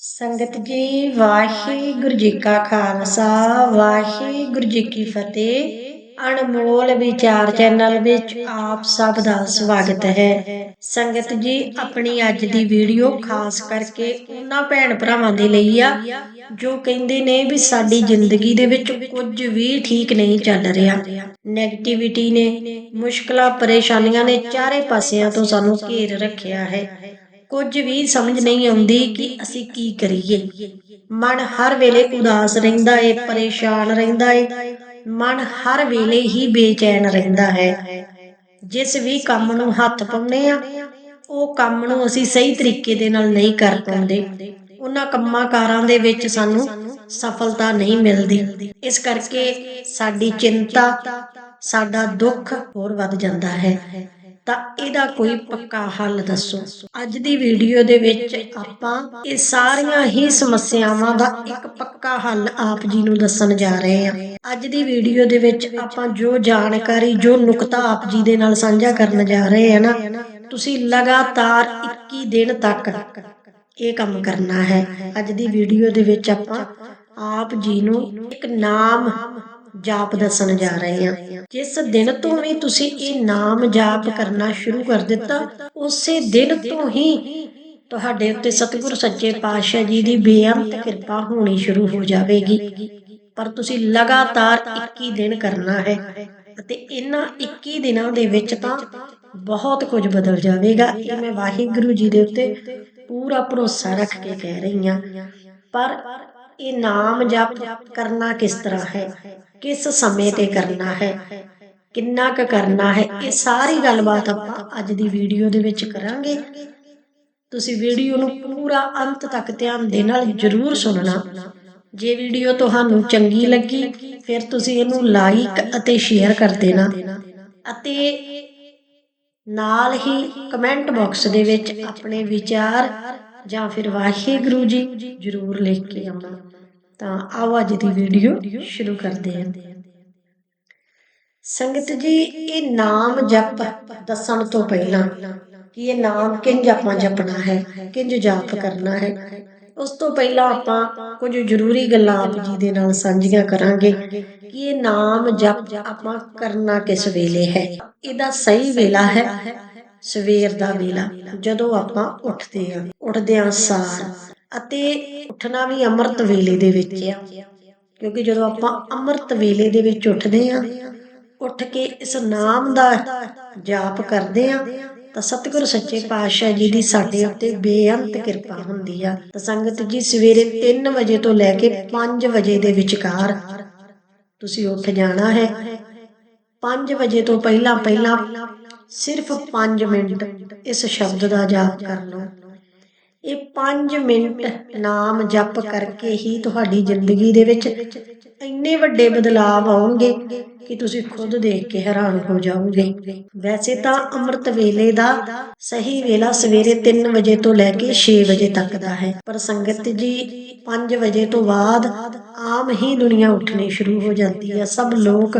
ਸੰਗਤ ਜੀ, ਵਾਹਿਗੁਰੂ ਜੀ ਕਾ ਖਾਲਸਾ, ਵਾਹਿਗੁਰੂ ਜੀ ਕੀ ਫਤਿਹ। ਅਨਮੋਲ ਵਿਚਾਰ ਚੈਨਲ ਵਿੱਚ ਆਪ ਸਭ ਦਾ ਸਵਾਗਤ ਹੈ। ਸੰਗਤ ਜੀ, ਆਪਣੀ ਅੱਜ ਦੀ ਵੀਡੀਓ ਖਾਸ ਕਰਕੇ ਉਹਨਾਂ ਭੈਣ ਭਰਾਵਾਂ ਦੇ ਲਈ ਆ, ਜੋ ਕਹਿੰਦੇ ਨੇ ਵੀ ਸਾਡੀ ਜ਼ਿੰਦਗੀ ਦੇ ਵਿੱਚ ਕੁਝ ਵੀ ਠੀਕ ਨਹੀਂ ਚੱਲ ਰਿਹਾ। ਨੈਗੇਟਿਵਿਟੀ ਨੇ, ਮੁਸ਼ਕਲਾਂ, ਪਰੇਸ਼ਾਨੀਆਂ ਨੇ ਚਾਰੇ ਪਾਸਿਆਂ ਤੋਂ ਸਾਨੂੰ ਘੇਰ ਰੱਖਿਆ ਹੈ। ਕੁਝ ਵੀ ਸਮਝ ਨਹੀਂ ਆਉਂਦੀ ਕਿ ਅਸੀਂ ਕੀ ਕਰੀਏ। ਮਨ ਹਰ ਵੇਲੇ ਉਦਾਸ ਰਹਿੰਦਾ ਏ, ਪਰੇਸ਼ਾਨ ਰਹਿੰਦਾ ਏ। ਮਨ ਹਰ ਵੇਲੇ ਹੀ ਬੇਚੈਨ ਰਹਿੰਦਾ ਹੈ। ਜਿਸ ਵੀ ਕੰਮ ਨੂੰ ਹੱਥ ਪਾਉਂਦੇ ਆ, ਉਹ ਕੰਮ ਨੂੰ ਅਸੀਂ ਸਹੀ ਤਰੀਕੇ ਦੇ ਨਾਲ ਨਹੀਂ ਕਰ ਪਾਉਂਦੇ। ਉਹਨਾਂ ਕੰਮਾਂ ਕਾਰਾਂ ਦੇ ਵਿੱਚ ਸਾਨੂੰ ਸਫਲਤਾ ਨਹੀਂ ਮਿਲਦੀ। ਇਸ ਕਰਕੇ ਸਾਡੀ ਚਿੰਤਾ, ਸਾਡਾ ਦੁੱਖ ਹੋਰ ਵੱਧ ਜਾਂਦਾ ਹੈ। ਤਾਂ ਇਹਦਾ ਕੋਈ ਪੱਕਾ ਹੱਲ ਦੱਸੋ। ਅੱਜ ਦੀ ਵੀਡੀਓ ਦੇ ਵਿੱਚ ਆਪਾਂ ਇਹ ਸਾਰੀਆਂ ਹੀ ਸਮੱਸਿਆਵਾਂ ਦਾ ਇੱਕ ਪੱਕਾ ਹੱਲ ਆਪ ਜੀ ਨੂੰ ਦੱਸਣ ਜਾ ਰਹੇ ਹਾਂ। ਅੱਜ ਦੀ ਵੀਡੀਓ ਦੇ ਵਿੱਚ ਆਪਾਂ ਜੋ ਜਾਣਕਾਰੀ, ਜੋ ਨੁਕਤਾ ਆਪ ਜੀ ਦੇ ਨਾਲ ਸਾਂਝਾ ਕਰਨ ਜਾ ਰਹੇ ਹਾਂ ਨਾ, ਤੁਸੀਂ ਲਗਾਤਾਰ 21 ਦਿਨ ਤੱਕ ਇਹ ਕੰਮ ਕਰਨਾ ਹੈ। ਅੱਜ ਦੀ ਵੀਡੀਓ ਦੇ ਵਿੱਚ ਆਪਾਂ ਆਪ ਜੀ ਨੂੰ ਇੱਕ ਨਾਮ ਜਾਪ ਦੱਸਣ ਜਾ ਰਹੇ ਹਾਂ। ਜਿਸ ਦਿਨ ਤੋਂ ਵੀ ਤੁਸੀਂ ਇਹ ਨਾਮ ਜਾਪ ਕਰਨਾ ਸ਼ੁਰੂ ਕਰ ਦਿੱਤਾ, ਉਸੇ ਦਿਨ ਤੋਂ ਹੀ ਤੁਹਾਡੇ ਉੱਤੇ ਸਤਿਗੁਰ ਸੱਚੇ ਪਾਤਸ਼ਾਹ ਜੀ ਦੀ ਬੇਅੰਤ ਕਿਰਪਾ ਹੋਣੀ ਸ਼ੁਰੂ ਹੋ ਜਾਵੇਗੀ। ਪਰ ਤੁਸੀਂ ਲਗਾਤਾਰ 21 ਦਿਨ ਕਰਨਾ ਹੈ ਅਤੇ ਇਹਨਾਂ 21 ਦਿਨਾਂ ਦੇ ਵਿੱਚ ਤਾਂ ਬਹੁਤ ਕੁਝ ਬਦਲ ਜਾਵੇਗਾ। ਇਹ ਮੈਂ ਵਾਹਿਗੁਰੂ ਜੀ ਦੇ ਉੱਤੇ ਪੂਰਾ ਭਰੋਸਾ ਰੱਖ ਕੇ ਕਹਿ ਰਹੀ ਹਾਂ। ਪਰ ਇਹ ਨਾਮ ਜਪ ਕਰਨਾ ਕਿਸ ਤਰ੍ਹਾਂ ਹੈ? ਕਿਸ ਸਮੇਂ ਤੇ ਕਰਨਾ ਹੈ? ਕਿੰਨਾ ਕੁ ਕਰਨਾ ਹੈ? ਇਹ ਸਾਰੀ ਗੱਲਬਾਤ ਆਪਾਂ ਅੱਜ ਦੀ ਵੀਡੀਓ ਦੇ ਵਿੱਚ ਕਰਾਂਗੇ। ਤੁਸੀਂ ਵੀਡੀਓ ਨੂੰ ਪੂਰਾ ਅੰਤ ਤੱਕ ਧਿਆਨ ਦੇ ਨਾਲ ਜਰੂਰ ਸੁਣਨਾ। ਜੇ ਵੀਡੀਓ ਤੁਹਾਨੂੰ ਚੰਗੀ ਲੱਗੀ, ਫਿਰ ਤੁਸੀਂ ਇਹਨੂੰ ਲਾਈਕ ਅਤੇ ਸ਼ੇਅਰ ਕਰ ਦੇਣਾ। ਅਤੇ ਨਾਲ ਹੀ ਕਮੈਂਟ ਬਾਕਸ ਦੇ ਵਿੱਚ ਆਪਣੇ ਵਿਚਾਰ ਜਾਂ ਫਿਰ ਵਾਹਿਗੁਰੂ ਜੀ ਜਰੂਰ ਲਿਖ ਕੇ ਆਉਣਾ, ਤਾਂ ਆਓ ਅੱਜ ਦੀ ਵੀਡੀਓ ਸ਼ੁਰੂ ਕਰਦੇ ਹਾਂ। ਸੰਗਤ ਜੀ, ਇਹ ਨਾਮ ਜਪ ਦੱਸਣ ਤੋਂ ਪਹਿਲਾਂ ਕਿ ਇਹ ਨਾਮ ਕਿੰਜ ਆਪਾਂ ਜਪਣਾ ਹੈ, ਕਿੰਜ ਜਾਪ ਕਰਨਾ ਹੈ, ਉਸ ਤੋਂ ਪਹਿਲਾਂ ਆਪਾਂ ਕੁਝ ਜ਼ਰੂਰੀ ਗੱਲਾਂ ਆਪ ਜੀ ਦੇ ਨਾਲ ਸਾਂਝੀਆਂ ਕਰਾਂਗੇ ਕਿ ਇਹ ਨਾਮ ਜਪ ਆਪਾਂ ਕਰਨਾ ਕਿਸ ਵੇਲੇ ਹੈ। ਇਹਦਾ ਸਹੀ ਵੇਲਾ ਹੈ ਸਵੇਰ ਦਾ ਵੇਲਾ, ਜਦੋਂ ਆਪਾਂ ਉੱਠਦੇ ਹਾਂ। ਉੱਠਦਿਆਂ ਸਾਰ ਅਤੇ ਉੱਠਣਾ ਵੀ ਅੰਮ੍ਰਿਤ ਵੇਲੇ ਦੇ ਵਿੱਚ ਆ। ਕਿਉਂਕਿ ਜਦੋਂ ਆਪਾਂ ਅੰਮ੍ਰਿਤ ਵੇਲੇ ਦੇ ਵਿੱਚ ਉੱਠਦੇ ਆ, ਉੱਠ ਕੇ ਇਸ ਨਾਮ ਦਾ ਜਾਪ ਕਰਦੇ ਆ, ਤਾਂ ਸਤਿਗੁਰ ਸੱਚੇ ਪਾਤਸ਼ਾਹ ਜੀ ਦੀ ਸਾਡੇ ਉੱਤੇ ਬੇਅੰਤ ਕਿਰਪਾ ਹੁੰਦੀ ਆ। ਤਾਂ ਸੰਗਤ ਜੀ ਸਵੇਰੇ 3 ਵਜੇ ਤੋਂ ਲੈ ਕੇ 5 ਵਜੇ ਦੇ ਵਿਚਕਾਰ ਤੁਸੀਂ ਉੱਠ ਜਾਣਾ ਹੈ। 5 ਵਜੇ ਤੋਂ ਪਹਿਲਾਂ ਪਹਿਲਾਂ ਸਿਰਫ 5 ਮਿੰਟ ਇਸ ਸ਼ਬਦ ਦਾ ਜਾਪ ਕਰ ਲਓ। ਇਹ 5 ਮਿੰਟ ਨਾਮ ਜਪ ਕਰਕੇ ਹੀ ਤੁਹਾਡੀ ਜ਼ਿੰਦਗੀ ਦੇ ਵਿੱਚ ਇੰਨੇ ਵੱਡੇ ਬਦਲਾਅ ਆਉਣਗੇ ਕਿ ਤੁਸੀਂ ਖੁਦ ਦੇਖ ਕੇ ਹੈਰਾਨ ਹੋ ਜਾਓਗੇ। ਵੈਸੇ ਤਾਂ ਅੰਮ੍ਰਿਤ ਵੇਲੇ ਦਾ ਸਹੀ ਵੇਲਾ ਸਵੇਰੇ 3 ਵਜੇ ਤੋਂ ਲੈ ਕੇ 6 ਵਜੇ ਤੱਕ ਦਾ ਹੈ। ਪਰ ਸੰਗਤ ਜੀ 5 ਵਜੇ ਤੋਂ ਬਾਅਦ ਆਮ ਹੀ ਦੁਨੀਆ ਉੱਠਣੀ ਸ਼ੁਰੂ ਹੋ ਜਾਂਦੀ ਹੈ। ਸਭ ਲੋਕ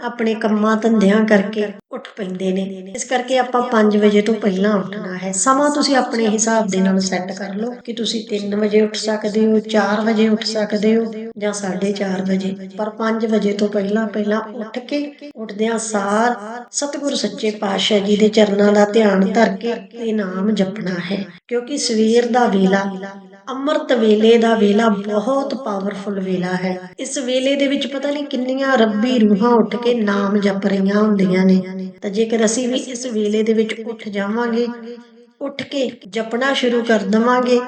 ਆਪਣੇ ਕੰਮਾਂ ਧੰਦਿਆਂ ਕਰਕੇ ਪੈਂਦੇ ਨੇ। ਇਸ ਕਰਕੇ ਆਪਾਂ 5 ਵਜੇ ਤੋਂ ਪਹਿਲਾਂ ਉੱਠਣਾ ਹੈ। ਸਮਾਂ ਤੁਸੀਂ ਆਪਣੇ ਹਿਸਾਬ ਦੇ ਨਾਲ ਸੈੱਟ ਕਰ ਲਓ ਕਿ ਤੁਸੀਂ 3 ਵਜੇ ਉੱਠ ਸਕਦੇ ਹੋ 4 ਵਜੇ ਉੱਠ ਸਕਦੇ ਹੋ ਜਾਂ 4:30 ਵਜੇ। ਪਰ 5 ਵਜੇ ਤੋਂ ਪਹਿਲਾਂ ਪਹਿਲਾਂ ਉੱਠ ਕੇ ਉੱਠਦਿਆਂ ਸਾਰ ਸਤਿਗੁਰ ਸੱਚੇ ਪਾਤਸ਼ਾਹ ਜੀ ਦੇ ਚਰਨਾਂ ਦਾ ਧਿਆਨ ਧਰ ਕੇ ਇਹ ਨਾਮ ਜਪਣਾ ਹੈ। ਕਿਉਂਕਿ ਸਵੇਰ ਦਾ ਵੇਲਾ ਅੰਮ੍ਰਿਤ ਵੇਲੇ ਦਾ ਵੇਲਾ ਬਹੁਤ ਪਾਵਰਫੁਲ ਵੇਲਾ ਹੈ। ਇਸ ਵੇਲੇ ਦੇ ਵਿੱਚ ਪਤਾ ਨਹੀਂ ਕਿੰਨੀਆਂ ਰੱਬੀ ਰੂਹਾਂ ਉੱਠ ਕੇ ਨਾਮ ਜਪ ਰਹੀਆਂ ਹੁੰਦੀਆਂ ਨੇ। ਤਾਂ ਜੇਕਰ ਅਸੀਂ ਵੀ ਇਸ ਵੇਲੇ ਦੇ ਵਿੱਚ ਉੱਠ ਜਾਵਾਂਗੇ, ਉੱਠ ਕੇ ਜਪਣਾ ਸ਼ੁਰੂ ਕਰ ਦਵਾਂਗੇ,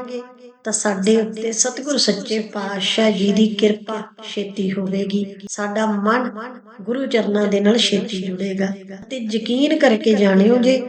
ਤਾਂ ਸਾਡੇ ਉੱਤੇ ਸਤਿਗੁਰ ਸੱਚੇ ਪਾਤਸ਼ਾਹ ਜੀ ਦੀ ਕਿਰਪਾ ਛੇਤੀ ਹੋਵੇਗੀ। ਸਾਡਾ ਮਨ ਗੁਰੂ ਚਰਨਾਂ ਦੇ ਨਾਲ ਛੇਤੀ ਜੁੜੇਗਾ। ਤੇ ਯਕੀਨ ਕਰਕੇ ਜਾਣਿਓ ਜੇ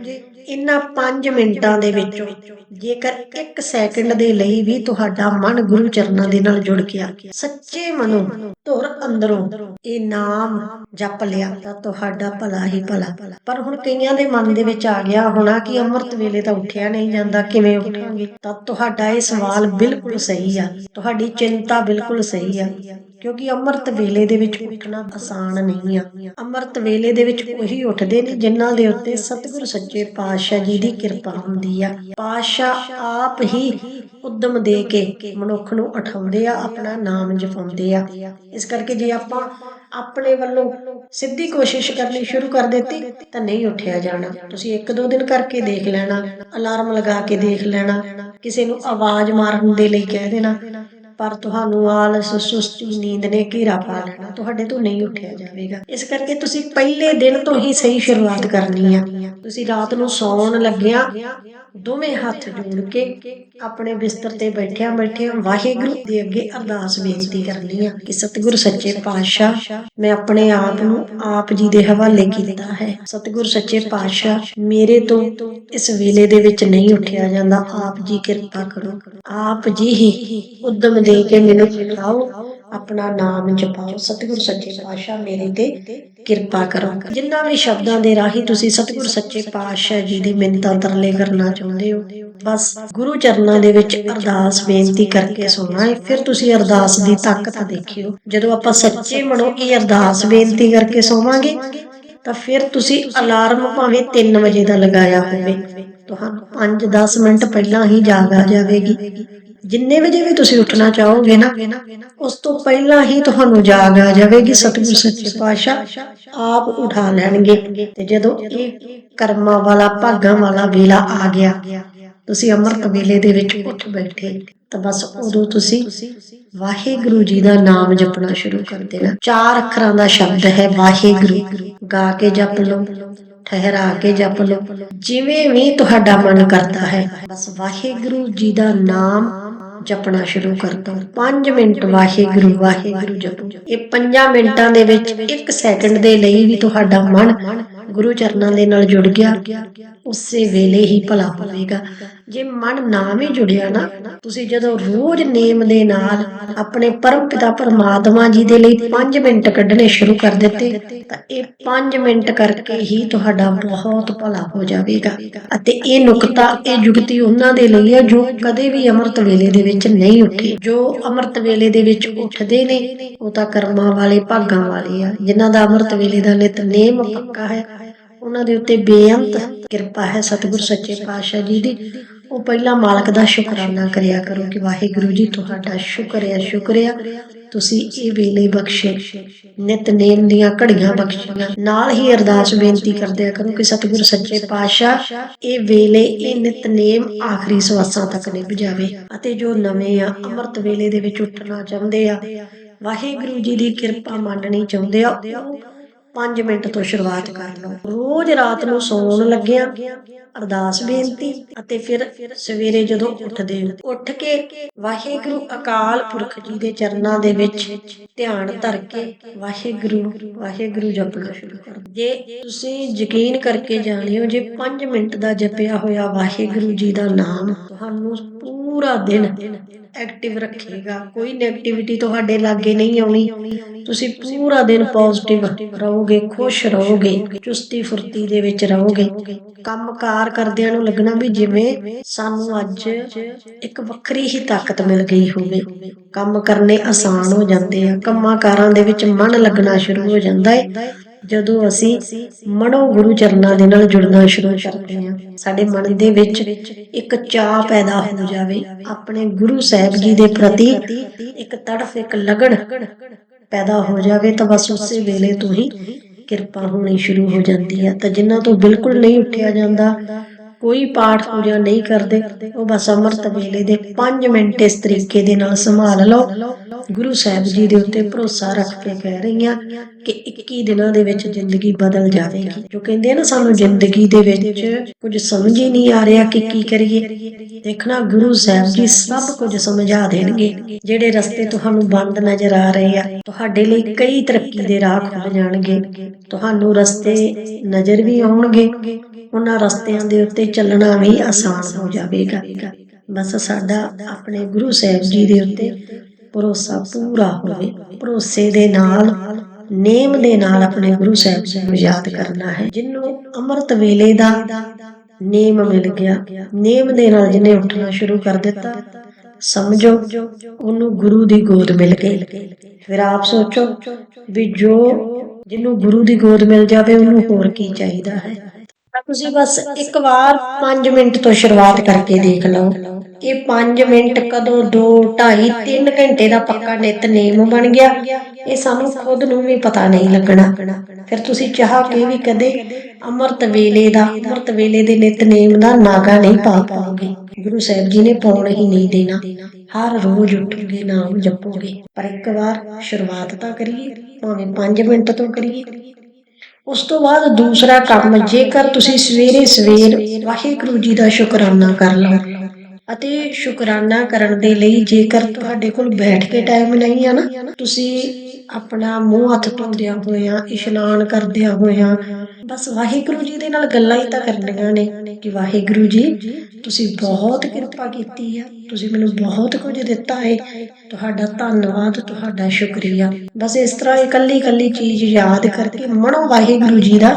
ਇਨ੍ਹਾਂ 5 ਮਿੰਟਾਂ ਦੇ ਵਿੱਚੋਂ, ਜੇਕਰ 1 ਸੈਕਿੰਡ ਦੇ ਲਈ ਵੀ ਤੁਹਾਡਾ ਮਨ ਗੁਰੂ ਚਰਨਾਂ ਦੇ ਨਾਲ ਜੁੜ ਗਿਆ, ਸੱਚੇ ਮਨੋਂ ਧੁਰ ਅੰਦਰੋਂ ਇਹ ਨਾਮ ਜਪ ਲਿਆ ਤਾਂ ਤੁਹਾਡਾ ਭਲਾ ਹੀ ਭਲਾ। ਪਰ ਹੁਣ ਕਈਆਂ ਦੇ ਮਨ ਦੇ ਵਿੱਚ ਆ ਗਿਆ ਹੋਣਾ ਕਿ ਅੰਮ੍ਰਿਤ ਵੇਲੇ ਤਾਂ ਉੱਠਿਆ ਨਹੀਂ ਜਾਂਦਾ, ਕਿਵੇਂ ਉੱਠਾਂਗੇ? ਤਾਂ ਤੁਹਾਡਾ ਇਹ ਸਵਾਲ ਬਿਲਕੁਲ ਸਹੀ ਆ, ਤੁਹਾਡੀ ਚਿੰਤਾ ਬਿਲਕੁਲ ਸਹੀ ਆ। ਕਿਉਂਕਿ ਅੰਮ੍ਰਿਤ ਵੇਲੇ ਦੇ ਵਿੱਚ ਉੱਠਣਾ ਆਸਾਨ ਨਹੀਂ ਆ। ਅੰਮ੍ਰਿਤ ਵੇਲੇ ਦੇ ਵਿੱਚ ਉਹੀ ਉੱਠਦੇ ਨੇ ਜਿਨ੍ਹਾਂ ਦੇ ਉੱਤੇ ਸਤਿਗੁਰ ਸੱਚੇ ਪਾਤਸ਼ਾਹ ਜੀ ਦੀ ਕਿਰਪਾ ਹੁੰਦੀ ਆ। ਪਾਤਸ਼ਾਹ ਆਪ ਹੀ ਉਦਮ ਦੇ ਕੇ ਮਨੁੱਖ ਨੂੰ ਉਠਾਉਂਦੇ ਆ, ਆਪਣਾ ਨਾਮ ਜਪਾਉਂਦੇ ਆ। ਇਸ ਕਰਕੇ ਜੇ ਆਪਾਂ ਆਪਣੇ ਵੱਲੋਂ ਸਿੱਧੀ ਕੋਸ਼ਿਸ਼ ਕਰਨੀ ਸ਼ੁਰੂ ਕਰ ਦਿੱਤੀ, ਤਾਂ ਨਹੀਂ ਉੱਠਿਆ ਜਾਣਾ। ਤੁਸੀਂ ਇੱਕ ਦੋ ਦਿਨ ਕਰਕੇ ਦੇਖ ਲੈਣਾ, ਅਲਾਰਮ ਲਗਾ ਕੇ ਦੇਖ ਲੈਣਾ, ਕਿਸੇ ਨੂੰ ਆਵਾਜ਼ ਮਾਰਨ ਦੇ ਲਈ ਕਹਿ ਦੇਣਾ। ਪਰ ਤੁਹਾਨੂੰ ਆਲਸ, ਸੁਸਤੀ, ਨੀਂਦ ਨੇ ਘੇਰਾ ਪਾ ਲੈਣਾ, ਤੁਹਾਡੇ ਤੋਂ ਨਹੀਂ ਉੱਠਿਆ ਜਾਵੇਗਾ। ਇਸ ਕਰਕੇ ਤੁਸੀਂ ਪਹਿਲੇ ਦਿਨ ਤੋਂ ਹੀ ਸਹੀ ਸ਼ੁਰੂਆਤ ਕਰਨੀ ਆ। ਤੁਸੀਂ ਰਾਤ ਨੂੰ ਸੌਣ ਲੱਗਿਆ, ਦੋਵੇਂ ਹੱਥ ਜੋੜ ਕੇ ਆਪਣੇ ਬਿਸਤਰ ਤੇ ਬੈਠਿਆਂ ਬੈਠਿਆਂ ਵਾਹਿਗੁਰੂ ਦੇ ਅੱਗੇ ਅਰਦਾਸ ਬੇਨਤੀ ਕਰਨੀ ਆ ਕਿ ਸਤਿਗੁਰ ਸੱਚੇ ਪਾਤਸ਼ਾਹ, ਮੈਂ ਆਪਣੇ ਆਪ ਨੂੰ ਆਪ ਜੀ ਦੇ ਹਵਾਲੇ ਕੀਤਾ ਹੈ। ਸਤਿਗੁਰ ਸੱਚੇ ਪਾਤਸ਼ਾਹ, ਮੇਰੇ ਤੋਂ ਇਸ ਵੇਲੇ ਦੇ ਵਿੱਚ ਨਹੀਂ ਉੱਠਿਆ ਜਾਂਦਾ, ਆਪ ਜੀ ਕਿਰਪਾ ਕਰੋ। ਆਪ ਜੀ ਹੀ ਉਦਮ ਦੇ ਕੇ ਮੈਨੂੰ ਉਠਾਓ ਆਪਣਾ ਨਾਮ ਜਪਾਓ। ਸਤਿਗੁਰ ਸੱਚੇ ਪਾਤਸ਼ਾਹ ਮੇਰੇ ਤੇ ਕਿਰਪਾ ਕਰੋ। ਜਿੰਨਾ ਵੀ ਸ਼ਬਦਾਂ ਦੇ ਰਾਹੀਂ ਤੁਸੀਂ ਸਤਿਗੁਰ ਸੱਚੇ ਪਾਤਸ਼ਾਹ ਜੀ ਦੀ ਮਿੰਨਤਾਂ ਤਰਲੇ ਕਰਨਾ ਚਾਹੁੰਦੇ ਹੋ, ਬਸ ਗੁਰੂ ਚਰਨਾਂ ਦੇ ਵਿੱਚ ਅਰਦਾਸ ਬੇਨਤੀ ਕਰਕੇ ਸੁਣਨਾ ਹੈ ਫਿਰ ਤੁਸੀਂ ਅਰਦਾਸ ਦੀ ਤਾਕਤ ਦੇਖਿਓ। ਜਦੋਂ ਆਪਾਂ ਸੱਚੇ ਮਨੋਂ ਇਹ ਅਰਦਾਸ ਬੇਨਤੀ ਕਰਕੇ ਸੋਵਾਂਗੇ, ਤਾਂ ਫਿਰ ਤੁਸੀਂ ਅਲਾਰਮ ਭਾਵੇਂ 3 ਵਜੇ ਦਾ ਲਗਾਇਆ ਹੋਵੇ। ਤੁਹਾਨੂੰ 5-10 ਮਿੰਟ ਪਹਿਲਾਂ ਹੀ ਜਾਗ ਆ ਜਾਵੇਗੀ। ਜਿੰਨੇ ਵਜੇ ਵੀ ਤੁਸੀਂ ਉੱਠਣਾ ਚਾਹੋਗੇ ਨਾ, ਉਸ ਤੋਂ ਪਹਿਲਾਂ ਹੀ ਤੁਹਾਨੂੰ ਜਾਗ ਆ ਜਾਵੇਗੀ ਸਤਿਗੁਰ ਸੱਚੇ ਪਾਤਸ਼ਾਹ, ਆਪ ਉਠਾ ਲੈਣਗੇ। ਤੇ ਜਦੋਂ ਇਹ ਕਰਮਾਂ ਵਾਲਾ, ਭਾਗਾਂ ਵਾਲਾ ਵੇਲਾ ਆ ਗਿਆ, ਤੁਸੀਂ ਅੰਮ੍ਰਿਤ ਵੇਲੇ ਦੇ ਵਿੱਚ ਉੱਠ ਬੈਠੇ, ਤਾਂ ਬਸ ਉਦੋਂ ਤੁਸੀਂ ਵਾਹਿਗੁਰੂ ਜੀ ਦਾ ਨਾਮ ਜਪਣਾ ਸ਼ੁਰੂ ਕਰ ਦੇਣਾ। ਚਾਰ ਅੱਖਰਾਂ ਦਾ ਸ਼ਬਦ ਹੈ ਵਾਹਿਗੁਰੂ। ਗਾ ਕੇ ਜਪ ਲਓ। ਠਹਿਰਾ ਕੇ ਜਪ ਲਓ। ਜਿਵੇਂ ਵੀ ਤੁਹਾਡਾ ਮਨ ਕਰਦਾ ਹੈ, ਬਸ ਵਾਹਿਗੁਰੂ ਜੀ ਦਾ ਨਾਮ ਜਪਣਾ ਸ਼ੁਰੂ ਕਰ ਦੋ 5 ਮਿੰਟ ਵਾਹਿਗੁਰੂ ਵਾਹਿਗੁਰੂ ਜਪੋ। ਇਹ 5 ਮਿੰਟਾਂ ਦੇ ਵਿੱਚ 1 ਸੈਕਿੰਡ ਦੇ ਲਈ ਵੀ ਤੁਹਾਡਾ ਮਨ ਗੁਰੂ ਚਰਨਾਂ ਦੇ ਨਾਲ ਜੁੜ ਗਿਆ, ਉਸੇ ਵੇਲੇ ਹੀ ਭਲਾ ਹੋਵੇਗਾ। ਜੇ ਮਨ ਨਾ ਜੁੜਿਆ ਨਾ, ਤੁਸੀਂ ਜਦੋਂ ਰੋਜ਼ ਨੇਮ ਦੇ ਨਾਲ ਆਪਣੇ ਪਰਮ ਪਿਤਾ ਪਰਮਾਤਮਾ ਜੀ ਦੇ ਲਈ 5 ਮਿੰਟ ਕੱਢਣੇ ਸ਼ੁਰੂ ਕਰ ਦਿੱਤੇ, ਤਾਂ ਇਹ 5 ਮਿੰਟ ਕਰਕੇ ਹੀ ਤੁਹਾਡਾ ਬਹੁਤ ਭਲਾ ਹੋ ਜਾਵੇਗਾ। ਅਤੇ ਇਹ ਨੁਕਤਾ, ਇਹ ਜੁਗਤੀ ਉਹਨਾਂ ਦੇ ਲਈ ਹੈ ਜੋ ਕਦੇ ਵੀ ਅੰਮ੍ਰਿਤ ਵੇਲੇ ਦੇ ਵਿੱਚ ਨਹੀਂ ਉੱਠੇ। ਜੋ ਅੰਮ੍ਰਿਤ ਵੇਲੇ ਦੇ ਵਿੱਚ ਉੱਠਦੇ ਨੇ, ਉਹ ਤਾਂ ਕਰਮਾਂ ਵਾਲੇ, ਭਾਗਾਂ ਵਾਲੇ ਆ। ਜਿਨ੍ਹਾਂ ਦਾ ਅੰਮ੍ਰਿਤ ਵੇਲੇ ਦਾ ਨਿਤਨੇਮ ਪੱਕਾ ਹੈ ਉਹਨਾਂ ਦੇ ਉੱਤੇ ਬੇਅੰਤ ਕਿਰਪਾ ਹੈ ਸਤਿਗੁਰ ਸੱਚੇ ਪਾਤਸ਼ਾਹ ਜੀ ਦੀ। ਉਹ ਪਹਿਲਾਂ ਮਾਲਕ ਦਾ ਸ਼ੁਕਰਾਨਾ ਕਰਿਆ ਕਰੋ ਕਿ ਵਾਹਿਗੁਰੂ ਜੀ, ਤੁਹਾਡਾ ਸ਼ੁਕਰ ਹੈ ਤੁਸੀਂ ਇਹ ਵੇਲੇ ਬਖਸ਼ੇ। ਨਿਤਨੇਮ ਦੀਆਂ ਘੜੀਆਂ ਬਖਸ਼ੀਆਂ। ਨਾਲ ਹੀ ਅਰਦਾਸ ਬੇਨਤੀ ਕਰਦਿਆ ਕਰੋ ਕਿ ਸਤਿਗੁਰ ਸੱਚੇ ਪਾਤਸ਼ਾਹ ਇਹ ਵੇਲੇ, ਇਹ ਨਿਤਨੇਮ ਆਖਰੀ ਸਵਾਸਾਂ ਤੱਕ ਨਿਭ ਜਾਵੇ ਅਤੇ ਜੋ ਨਵੇਂ ਆ, ਅੰਮ੍ਰਿਤ ਵੇਲੇ ਦੇ ਵਿੱਚ ਉੱਠਣਾ ਚਾਹੁੰਦੇ ਆ, ਵਾਹਿਗੁਰੂ ਜੀ ਦੀ ਕਿਰਪਾ ਮੰਨਣੀ ਚਾਹੁੰਦੇ ਆ 5 ਮਿੰਟ ਤੋਂ ਸ਼ੁਰੂਆਤ ਕਰ ਲਓ। ਰੋਜ਼ ਰਾਤ ਨੂੰ ਸੌਣ ਲੱਗਿਆ ਅਰਦਾਸ ਬੇਨਤੀ ਅਤੇ ਫਿਰ ਸਵੇਰੇ ਜਦੋਂ ਉੱਠਦੇ ਹੋ, ਉੱਠ ਕੇ ਵਾਹਿਗੁਰੂ ਅਕਾਲ ਪੁਰਖ ਜੀ ਦੇ ਚਰਨਾਂ ਦੇ ਵਿੱਚ ਧਿਆਨ ਧਰ ਕੇ ਵਾਹਿਗੁਰੂ ਵਾਹਿਗੁਰੂ ਜਪਣਾ ਸ਼ੁਰੂ ਕਰੋ ਜੇ ਤੁਸੀਂ ਯਕੀਨ ਕਰਕੇ ਜਾਣਿਓ, ਜੇ 5 ਮਿੰਟ ਦਾ ਜਪਿਆ ਹੋਇਆ ਵਾਹਿਗੁਰੂ ਜੀ ਦਾ ਨਾਮ ਤੁਹਾਨੂੰ ਪੂਰਾ ਦਿਨ ਐਕਟਿਵ ਰੱਖੇਗਾ। ਕੋਈ ਨੈਗੇਟਿਵਿਟੀ ਤੁਹਾਡੇ ਲਾਗੇ ਨਹੀਂ ਆਉਣੀ। ਤੁਸੀਂ ਪੂਰਾ ਦਿਨ ਪੋਜ਼ਿਟਿਵ ਰਹੋਗੇ ਖੁਸ਼ ਰਹੋਗੇ ਚੁਸਤੀ ਫੁਰਤੀ ਦੇ ਵਿੱਚ ਰਹੋਗੇ। ਕੰਮਕਾਰ ਕਰਦਿਆਂ ਨੂੰ ਲੱਗਣਾ ਵੀ ਜਿਵੇਂ ਸਾਨੂੰ ਅੱਜ ਇੱਕ ਵੱਖਰੀ ਹੀ ਤਾਕਤ ਮਿਲ ਗਈ ਹੋਵੇ। ਕੰਮ ਕਰਨੇ ਆਸਾਨ ਹੋ ਜਾਂਦੇ ਆ। ਕੰਮਾਂ ਕਾਰਾਂ ਦੇ ਵਿੱਚ ਮਨ ਲੱਗਣਾ ਸ਼ੁਰੂ ਹੋ ਜਾਂਦਾ ਹੈ ਜਦੋਂ ਅਸੀਂ ਮਨੋ ਗੁਰੂ ਚਰਨਾਂ ਦੇ ਨਾਲ ਜੁੜਨਾ ਸ਼ੁਰੂ ਕਰਦੇ ਹਾਂ, ਸਾਡੇ ਮਨ ਦੇ ਵਿੱਚ ਇੱਕ ਚਾਹ ਪੈਦਾ ਹੋ ਜਾਵੇ। ਆਪਣੇ ਗੁਰੂ ਸਾਹਿਬ ਜੀ ਦੇ ਪ੍ਰਤੀ ਇੱਕ ਤੜਫ, ਇੱਕ ਲਗਨ ਪੈਦਾ ਹੋ ਜਾਵੇ ਤਾਂ ਬਸ ਉਸੇ ਵੇਲੇ ਤੋਂ ਹੀ ਕਿਰਪਾ ਹੋਣੀ ਸ਼ੁਰੂ ਹੋ ਜਾਂਦੀ ਹੈ। ਤਾਂ ਜਿਨ੍ਹਾਂ ਤੋਂ ਬਿਲਕੁਲ ਨਹੀਂ ਉੱਠਿਆ ਜਾਂਦਾ ਕੋਈ ਪਾਠ ਪੂਜਾ ਨਹੀਂ ਕਰਦੇ, ਉਹ ਬਸ ਅੰਮ੍ਰਿਤ ਵੇਲੇ ਦੇ 5 ਮਿੰਟ ਇਸ ਤਰੀਕੇ ਦੇ ਨਾਲ ਸੰਭਾਲ ਲਓ। ਗੁਰੂ ਸਾਹਿਬ ਜੀ ਦੇ ਉੱਤੇ ਭਰੋਸਾ ਰੱਖ ਕੇ ਕਹਿ ਰਹੀ ਹਾਂ ਕਿ 21 ਦਿਨਾਂ ਦੇ ਵਿੱਚ ਜ਼ਿੰਦਗੀ ਬਦਲ ਜਾਵੇਗੀ। ਜੋ ਕਹਿੰਦੇ ਆ ਨਾ, ਸਾਨੂੰ ਜ਼ਿੰਦਗੀ ਦੇ ਵਿੱਚ ਕੁਝ ਸਮਝ ਹੀ ਨਹੀਂ ਆ ਰਿਹਾ ਕਿ ਕੀ ਕਰੀਏ। ਦੇਖਣਾ, ਗੁਰੂ ਸਾਹਿਬ ਜੀ ਸਭ ਕੁਝ ਸਮਝਾ ਦੇਣਗੇ। ਜਿਹੜੇ ਰਸਤੇ ਤੁਹਾਨੂੰ ਬੰਦ ਨਜ਼ਰ ਆ ਰਹੇ ਆ, ਤੁਹਾਡੇ ਲਈ ਕਈ ਤਰੱਕੀ ਦੇ ਰਾਹ ਖੁੱਲ ਜਾਣਗੇ। ਤੁਹਾਨੂੰ ਰਸਤੇ ਨਜ਼ਰ ਵੀ ਆਉਣਗੇ। ਉਹਨਾਂ ਰਸਤਿਆਂ ਦੇ ਉੱਤੇ ਚੱਲਣਾ ਵੀ ਆਸਾਨ ਹੋ ਜਾਵੇਗਾ। ਬਸ ਸਾਡਾ ਆਪਣੇ ਗੁਰੂ ਸਾਹਿਬ ਜੀ ਦੇ ਉੱਤੇ ਭਰੋਸਾ ਪੂਰਾ ਹੋਵੇ। ਭਰੋਸੇ ਦੇ ਨਾਲ, ਨੇਮ ਦੇ ਨਾਲ ਆਪਣੇ ਗੁਰੂ ਸਾਹਿਬ ਜੀ ਨੂੰ ਯਾਦ ਕਰਨਾ ਹੈ। ਜਿਹਨੂੰ ਅੰਮ੍ਰਿਤ ਵੇਲੇ ਦਾ ਨੇਮ ਮਿਲ ਗਿਆ, ਨੇਮ ਦੇ ਨਾਲ ਜਿਹਨੇ ਉੱਠਣਾ ਸ਼ੁਰੂ ਕਰ ਦਿੱਤਾ, ਸਮਝੋ ਉਹਨੂੰ ਗੁਰੂ ਦੀ ਗੋਦ ਮਿਲ ਗਈ। ਫਿਰ ਆਪ ਸੋਚੋ ਵੀ ਜੋ ਜਿਹਨੂੰ ਗੁਰੂ ਦੀ ਗੋਦ ਮਿਲ ਜਾਵੇ ਉਹਨੂੰ ਹੋਰ ਕੀ ਚਾਹੀਦਾ ਹੈ? ਤੁਸੀਂ ਬਸ ਇੱਕ ਵਾਰ 5 ਮਿੰਟ ਤੋਂ ਸ਼ੁਰੂਆਤ ਕਰਕੇ ਦੇਖ ਲਓ ਇਹ 5 ਮਿੰਟ ਕਦੋਂ 2 2.5 3 ਘੰਟੇ ਦਾ ਪੱਕਾ ਨਿਤਨੇਮ ਬਣ ਗਿਆ। ਇਹ ਸਾਨੂੰ ਖੁਦ ਨੂੰ ਵੀ ਪਤਾ ਨਹੀਂ ਲੱਗਣਾ। ਫਿਰ ਤੁਸੀਂ ਚਾਹ ਕੇ ਵੀ ਕਦੇ ਅੰਮ੍ਰਿਤ ਵੇਲੇ ਦਾ, ਅੰਮ੍ਰਿਤ ਵੇਲੇ ਦੇ ਨਿਤਨੇਮ ਦਾ ਨਾਗਾ ਨਹੀਂ ਪਾ ਪਾਓਗੇ। ਗੁਰੂ ਸਾਹਿਬ ਜੀ ਨੇ ਪਾਉਣ ਹੀ ਨਹੀਂ ਦੇਣਾ। ਹਰ ਰੋਜ਼ ਉੱਠੋਗੇ, ਨਾਮ ਜਪੋਗੇ। ਪਰ ਇੱਕ ਵਾਰ ਸ਼ੁਰੂਆਤ ਤਾਂ ਕਰੀਏ, ਭਾਵੇਂ 5 ਮਿੰਟ ਤੋਂ ਕਰੀਏ। ਉਸ ਤੋਂ ਬਾਅਦ ਦੂਸਰਾ ਕੰਮ, ਜੇਕਰ ਤੁਸੀਂ ਸਵੇਰੇ ਸਵੇਰ ਵਾਹਿਗੁਰੂ ਜੀ ਦਾ ਸ਼ੁਕਰਾਨਾ ਕਰ ਲਓ ਅਤੇ ਸ਼ੁਕਰਾਨਾ ਕਰਨ ਦੇ ਲਈ ਜੇਕਰ ਤੁਹਾਡੇ ਕੋਲ ਬੈਠ ਕੇ ਟਾਈਮ ਨਹੀਂ ਆ ਨਾ, ਤੁਸੀਂ ਆਪਣਾ ਮੂੰਹ ਹੱਥ ਧੋਦਿਆਂ ਹੋਇਆਂ, ਇਸ਼ਨਾਨ ਕਰਦਿਆਂ ਹੋਇਆਂ ਬਸ ਵਾਹਿਗੁਰੂ ਜੀ ਦੇ ਨਾਲ ਗੱਲਾਂ ਹੀ ਤਾਂ ਕਰਨੀਆਂ ਨੇ ਕਿ ਵਾਹਿਗੁਰੂ ਜੀ, ਤੁਸੀਂ ਬਹੁਤ ਕਿਰਪਾ ਕੀਤੀ ਆ, ਤੁਸੀਂ ਮੈਨੂੰ ਬਹੁਤ ਕੁਝ ਦਿੱਤਾ ਹੈ ਤੁਹਾਡਾ ਧੰਨਵਾਦ, ਤੁਹਾਡਾ ਸ਼ੁਕਰੀਆ। ਬਸ ਇਸ ਤਰ੍ਹਾਂ ਇਕੱਲੀ ਇਕੱਲੀ ਚੀਜ਼ ਯਾਦ ਕਰਕੇ ਮਨੋਂ ਵਾਹਿਗੁਰੂ ਜੀ ਦਾ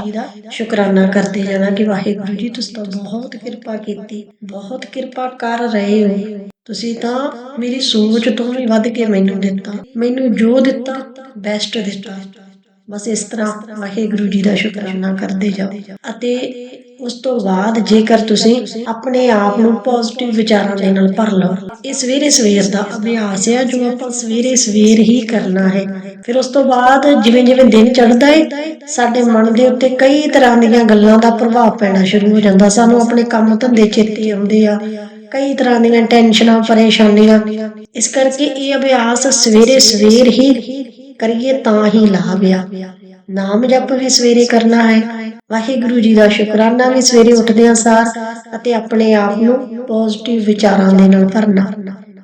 ਸ਼ੁਕਰਾਨਾ ਕਰਦੇ ਜਾਣਾ ਕਿ ਵਾਹਿਗੁਰੂ ਜੀ, ਤੁਸੀਂ ਤਾਂ ਬਹੁਤ ਕਿਰਪਾ ਕੀਤੀ, ਬਹੁਤ ਕਿਰਪਾ ਕਰ ਰਹੇ ਹੋ। ਤੁਸੀਂ ਤਾਂ ਮੇਰੀ ਸੋਚ ਤੋਂ ਵੀ ਵੱਧ ਕੇ ਮੈਨੂੰ ਦਿੱਤਾ, ਮੈਨੂੰ ਜੋ ਦਿੱਤਾ ਬੈਸਟ ਦਿੱਤਾ। ਬਸ ਇਸ ਤਰ੍ਹਾਂ ਵਾਹਿਗੁਰੂ ਜੀ ਦਾ ਸ਼ੁਕਰਾਨਾ ਕਰਦੇ ਜਾਓ। ਅਤੇ ਉਸ ਤੋਂ ਬਾਅਦ ਜੇਕਰ ਤੁਸੀਂ ਆਪਣੇ ਆਪ ਨੂੰ ਪੋਜ਼ਿਟਿਵ ਵਿਚਾਰਾਂ ਦੇ ਨਾਲ ਭਰ ਲਓ, ਇਹ ਸਵੇਰੇ ਸਵੇਰ ਦਾ ਅਭਿਆਸ ਹੈ, ਜੋ ਆਪਾਂ ਸਵੇਰੇ ਸਵੇਰ ਹੀ ਕਰਨਾ ਹੈ। ਫਿਰ ਉਸ ਤੋਂ ਬਾਅਦ ਜਿਵੇਂ ਜਿਵੇਂ ਦਿਨ ਚੜ੍ਹਦਾ ਹੈ ਸਾਡੇ ਮਨ ਦੇ ਉੱਤੇ ਕਈ ਤਰ੍ਹਾਂ ਦੀਆਂ ਗੱਲਾਂ ਦਾ ਪ੍ਰਭਾਵ ਪੈਣਾ ਸ਼ੁਰੂ ਹੋ ਜਾਂਦਾ। ਸਾਨੂੰ ਆਪਣੇ ਕੰਮ ਧੰਦੇ ਚੇਤੇ ਆਉਂਦੇ ਆ, ਕਈ ਤਰ੍ਹਾਂ ਦੀਆਂ ਟੈਨਸ਼ਨਾਂ, ਪਰੇਸ਼ਾਨੀਆਂ। ਇਸ ਕਰਕੇ ਇਹ ਅਭਿਆਸ ਸਵੇਰੇ ਸਵੇਰ ਹੀ ਕਰੀਏ ਤਾਂ ਹੀ ਲਾਭ ਆ। ਨਾਮ ਜਪ ਵੀ ਸਵੇਰੇ ਕਰਨਾ ਹੈ। ਵਾਹਿਗੁਰੂ ਜੀ ਦਾ ਸ਼ੁਕਰਾਨਾ ਵੀ ਸਵੇਰੇ ਉੱਠਦਿਆਂ ਸਾਰ ਅਤੇ ਆਪਣੇ ਆਪ ਨੂੰ ਪੋਜ਼ਿਟਿਵ ਵਿਚਾਰਾਂ ਦੇ ਨਾਲ ਭਰਨਾ।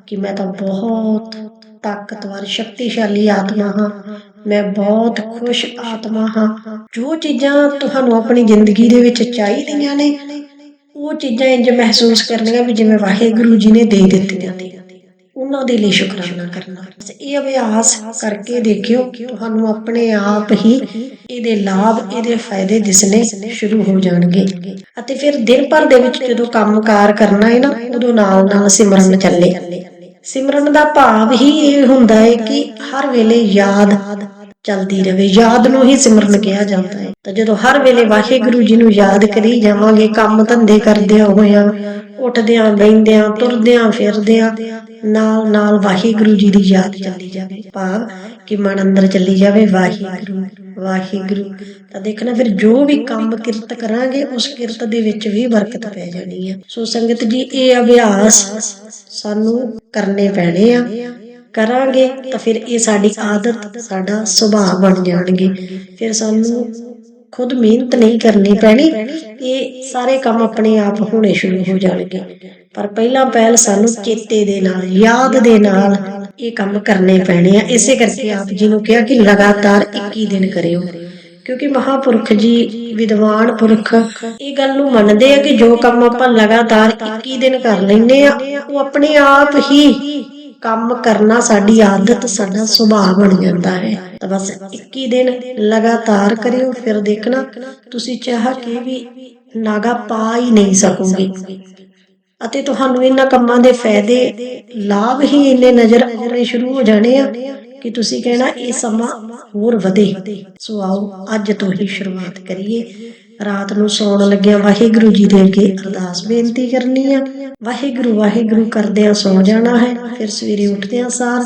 ਕਿ ਮੈਂ ਤਾਂ ਬਹੁਤ ਤਾਕਤਵਰ, ਸ਼ਕਤੀਸ਼ਾਲੀ ਆਤਮਾ ਹਾਂ। ਮੈਂ ਬਹੁਤ ਖੁਸ਼ ਆਤਮਾ ਹਾਂ। ਜੋ ਚੀਜ਼ਾਂ ਤੁਹਾਨੂੰ ਆਪਣੀ ਜ਼ਿੰਦਗੀ ਦੇ ਵਿੱਚ ਚਾਹੀਦੀਆਂ ਨੇ, ਉਹ ਚੀਜ਼ਾਂ ਇੰਜ ਮਹਿਸੂਸ ਕਰਨੀਆਂ ਵੀ ਜਿਵੇਂ ਵਾਹਿਗੁਰੂ ਜੀ ਨੇ ਦੇ ਦਿੱਤੀਆਂ ਨੇ। ਉਹਨਾਂ ਦੇ ਲਈ ਸ਼ੁਕਰਾਨਾ ਕਰਨਾ। ਇਹ ਅਭਿਆਸ ਕਰਕੇ ਦੇਖਿਓ, ਤੁਹਾਨੂੰ ਆਪਣੇ ਆਪ ਹੀ ਇਹਦੇ ਲਾਭ, ਇਹਦੇ ਫਾਇਦੇ ਦਿਸਣੇ ਸ਼ੁਰੂ ਹੋ ਜਾਣਗੇ। ਅਤੇ ਫਿਰ ਦਿਨ ਭਰ ਦੇ ਵਿੱਚ ਜਦੋਂ ਕੰਮਕਾਰ ਕਰਨਾ ਹੈ ਨਾ, ਉਦੋਂ ਨਾਲ ਨਾਲ ਸਿਮਰਨ ਚੱਲੇ। ਸਿਮਰਨ ਦਾ ਭਾਵ ਹੀ ਇਹ ਹੁੰਦਾ ਹੈ ਕਿ ਹਰ ਵੇਲੇ ਯਾਦ ਚਲਦੀ ਰਹੇ ਯਾਦ ਨੂੰ ਹੀ ਸਿਮਰਨ ਕਿਹਾ ਜਾਂਦਾ ਹੈ ਤਾਂ ਜਦੋਂ ਹਰ ਵੇਲੇ ਵਾਹਿਗੁਰੂ ਜੀ ਨੂੰ ਯਾਦ ਕਰੀ ਜਾਵਾਂਗੇ, ਕੰਮ ਧੰਦੇ ਕਰਦਿਆਂ ਹੋਇਆਂ, ਉੱਠਦਿਆਂ ਬੈਠਦਿਆਂ ਤੁਰਦਿਆਂ, ਫਿਰਦਿਆਂ ਨਾਲ ਨਾਲ ਵਾਹਿਗੁਰੂ ਜੀ ਦੀ ਯਾਦ ਚੱਲੀ ਜਾਵੇ। ਭਾਵ ਕਿ ਮਨ ਅੰਦਰ ਚੱਲੀ ਜਾਵੇ ਵਾਹਿਗੁਰੂ ਵਾਹਿਗੁਰੂ। ਤਾਂ ਦੇਖਣਾ ਫਿਰ ਜੋ ਵੀ ਕੰਮ ਕਿਰਤ ਕਰਾਂਗੇ, ਉਸ ਕਿਰਤ ਦੇ ਵਿੱਚ ਵੀ ਬਰਕਤ ਪੈ ਜਾਣੀ ਹੈ ਸੋ ਸੰਗਤ ਜੀ, ਇਹ ਅਭਿਆਸ ਸਾਨੂੰ ਕਰਨੇ ਪੈਣੇ ਆ। ਕਰਾਂਗੇ ਤਾਂ ਫਿਰ ਇਹ ਸਾਡੀ ਆਦਤ, ਸਾਡਾ ਸੁਭਾਅ ਬਣ ਜਾਣਗੇ। ਫਿਰ ਸਾਨੂੰ ਖੁਦ ਮਿਹਨਤ ਨਹੀਂ ਕਰਨੀ ਪੈਣੀ, ਇਹ ਸਾਰੇ ਕੰਮ ਆਪਣੇ ਆਪ ਹੋਣੇ ਸ਼ੁਰੂ ਹੋ ਜਾਣਗੇ। ਪਰ ਪਹਿਲਾਂ ਪਹਿਲ ਸਾਨੂੰ ਚੇਤੇ ਦੇ ਨਾਲ, ਯਾਦ ਦੇ ਨਾਲ ਇਹ ਕੰਮ ਕਰਨੇ ਪੈਣੇ ਆ। ਇਸੇ ਕਰਕੇ ਆਪ ਜੀ ਨੂੰ ਕਿਹਾ ਕਿ ਲਗਾਤਾਰ 21 ਦਿਨ ਕਰਿਓ। ਕਿਉਂਕਿ ਮਹਾਪੁਰਖ ਜੀ, ਵਿਦਵਾਨ ਪੁਰਖ ਇਹ ਗੱਲ ਨੂੰ ਮੰਨਦੇ ਆ ਕਿ ਜੋ ਕੰਮ ਆਪਾਂ ਲਗਾਤਾਰ 21 ਦਿਨ ਕਰ ਲੈਨੇ ਆ, ਉਹ ਆਪਣੇ ਆਪ ਹੀ ਕੰਮ ਕਰਨਾ ਸਾਡੀ ਆਦਤ, ਸਾਡਾ ਸੁਭਾਅ ਬਣ ਜਾਂਦਾ ਹੈ। ਤਾਂ ਬਸ 21 ਦਿਨ ਲਗਾਤਾਰ ਕਰਿਓ, ਫਿਰ ਦੇਖਣਾ ਤੁਸੀਂ ਚਾਹ ਕੇ ਵੀ ਨਾਗਾ ਪਾ ਹੀ ਨਹੀਂ ਸਕੋਗੇ। ਅਤੇ ਤੁਹਾਨੂੰ ਇਹਨਾਂ ਕੰਮਾਂ ਦੇ ਫਾਇਦੇ, ਲਾਭ ਹੀ ਇੰਨੇ ਨਜ਼ਰ ਆਉਣੇ ਸ਼ੁਰੂ ਹੋ ਜਾਣੇ ਆ ਕਿ ਤੁਸੀਂ ਕਹਿਣਾ, ਇਹ ਸਮਾਂ ਹੋਰ ਵਧੇ। ਸੋ ਆਓ, ਅੱਜ ਤੋਂ ਹੀ ਸ਼ੁਰੂਆਤ ਕਰੀਏ। ਰਾਤ ਨੂੰ ਸੌਣ ਲੱਗਿਆ ਵਾਹਿਗੁਰੂ ਜੀ ਦੇ ਅੱਗੇ ਅਰਦਾਸ। ਬੇਨਤੀ ਕਰਨੀ ਆ, ਵਾਹਿਗੁਰੂ ਵਾਹਿਗੁਰੂ ਕਰਦਿਆਂ ਸੌ ਜਾਣਾ ਹੈ, ਫਿਰ ਸਵੇਰੇ ਉੱਠਦਿਆਂ ਸਾਰ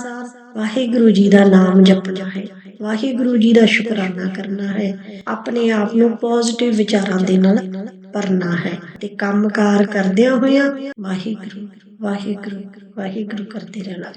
ਵਾਹਿਗੁਰੂ ਜੀ ਦਾ ਨਾਮ ਜਪਣਾ ਹੈ। ਵਾਹਿਗੁਰੂ ਜੀ ਦਾ ਸ਼ੁਕਰਾਨਾ ਕਰਨਾ ਹੈ, ਆਪਣੇ ਆਪ ਨੂੰ ਪੋਜ਼ਿਟਿਵ ਵਿਚਾਰਾਂ ਦੇ ਨਾਲ ਭਰਨਾ ਹੈ ਤੇ ਕੰਮਕਾਰ ਕਰਦਿਆਂ ਹੋਇਆਂ ਵਾਹਿਗੁਰੂ ਵਾਹਿਗੁਰੂ ਵਾਹਿਗੁਰੂ ਕਰਦੇ ਰਹਿਣਾ।